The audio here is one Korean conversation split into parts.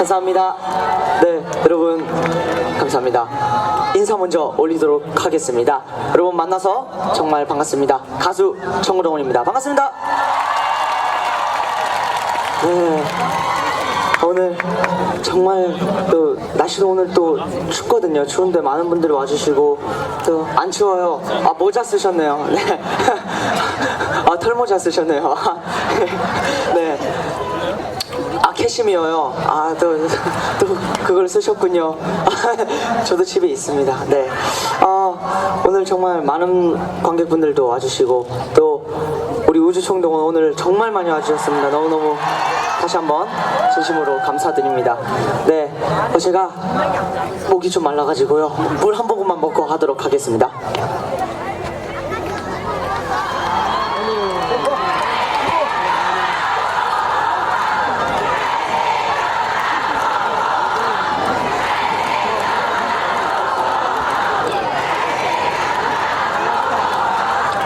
감사합니다. 네, 여러분 감사합니다. 인사 먼저 올리도록 하겠습니다. 여러분 만나서 정말 반갑습니다. 가수 정우동원입니다. 반갑습니다. 네. 오늘 정말 또 날씨도 오늘 또 춥거든요. 추운데 많은 분들이 와주시고 또 안 추워요. 아 모자 쓰셨네요. 네. 아 털모자 쓰셨네요. 네. 아 캐시미어요. 아 또 또 그걸 쓰셨군요. 저도 집에 있습니다. 네. 아 오늘 정말 많은 관객분들도 와주시고 또 우리 우주총동은 오늘 정말 많이 와주셨습니다. 너무너무 다시 한번 진심으로 감사드립니다. 네, 어, 제가 목이 좀 말라가지고요. 물 한 모금만 먹고 하도록 하겠습니다.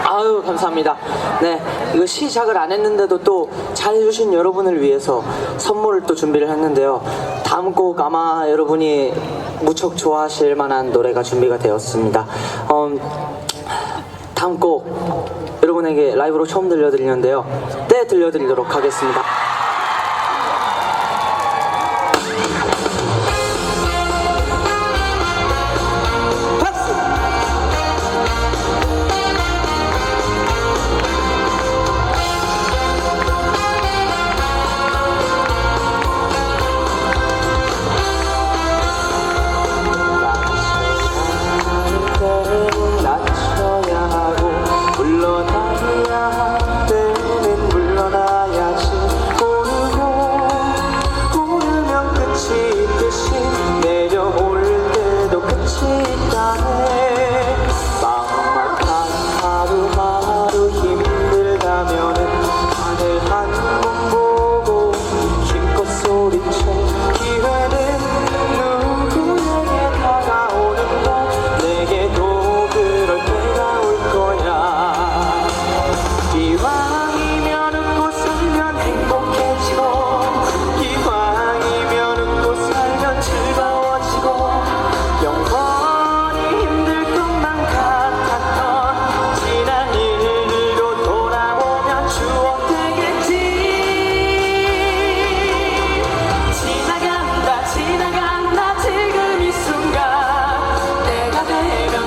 아유 감사합니다. 네 이거 시작을 안 했는데도 또 잘해주신 여러분을 위해서 선물을 또 준비를 했는데요. 다음 곡 아마 여러분이 무척 좋아하실 만한 노래가 준비가 되었습니다. 음, 다음 곡 여러분에게 라이브로 처음 들려드리는데요. 네 들려드리도록 하겠습니다. head.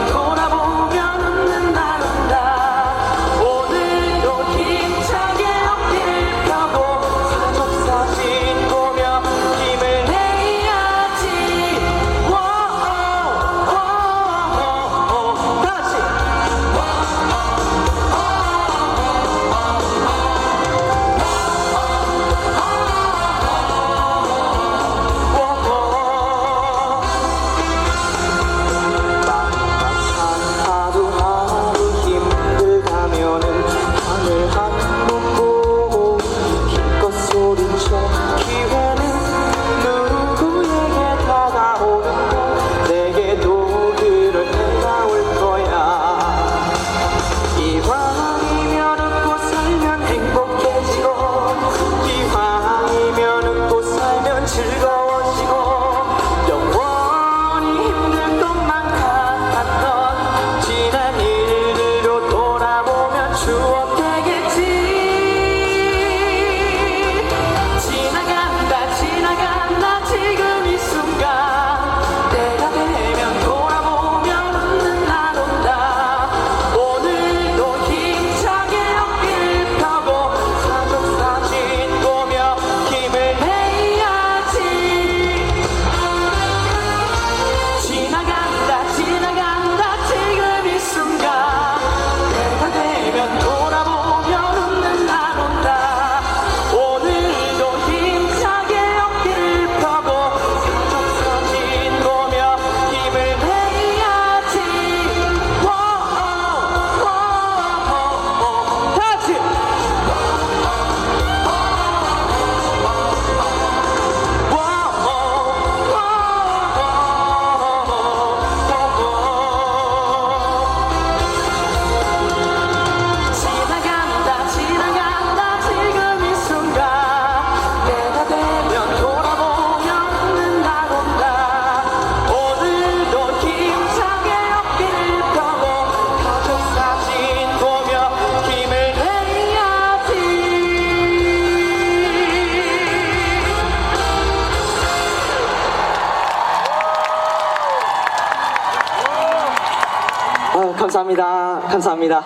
감사합니다. 감사합니다.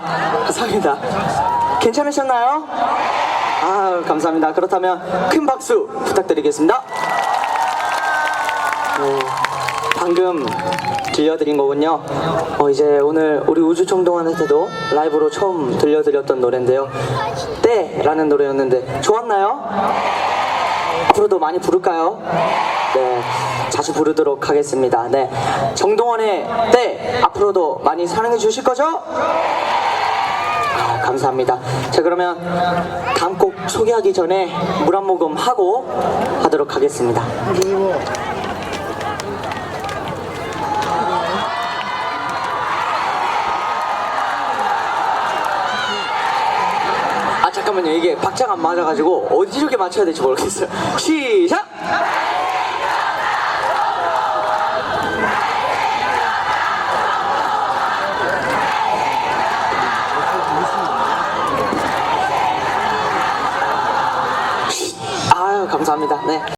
감사합니다. 괜찮으셨나요? 아, 감사합니다. 그렇다면 큰 박수 부탁드리겠습니다. 네, 방금 들려드린 거군요. 어, 이제 오늘 우리 우주 총동원한테도 라이브로 처음 들려드렸던 노래인데요. 때라는 노래였는데 좋았나요? 앞으로도 많이 부를까요? 네, 자주 부르도록 하겠습니다. 네, 정동원의 때 앞으로도 많이 사랑해 주실 거죠? 아, 감사합니다. 자, 그러면 다음 곡 소개하기 전에 물 한 모금 하고 하도록 하겠습니다. 아 잠깐만요. 이게 박자가 안 맞아가지고 어디저기 맞춰야 될지 모르겠어요. 시작! 아유 감사합니다. 네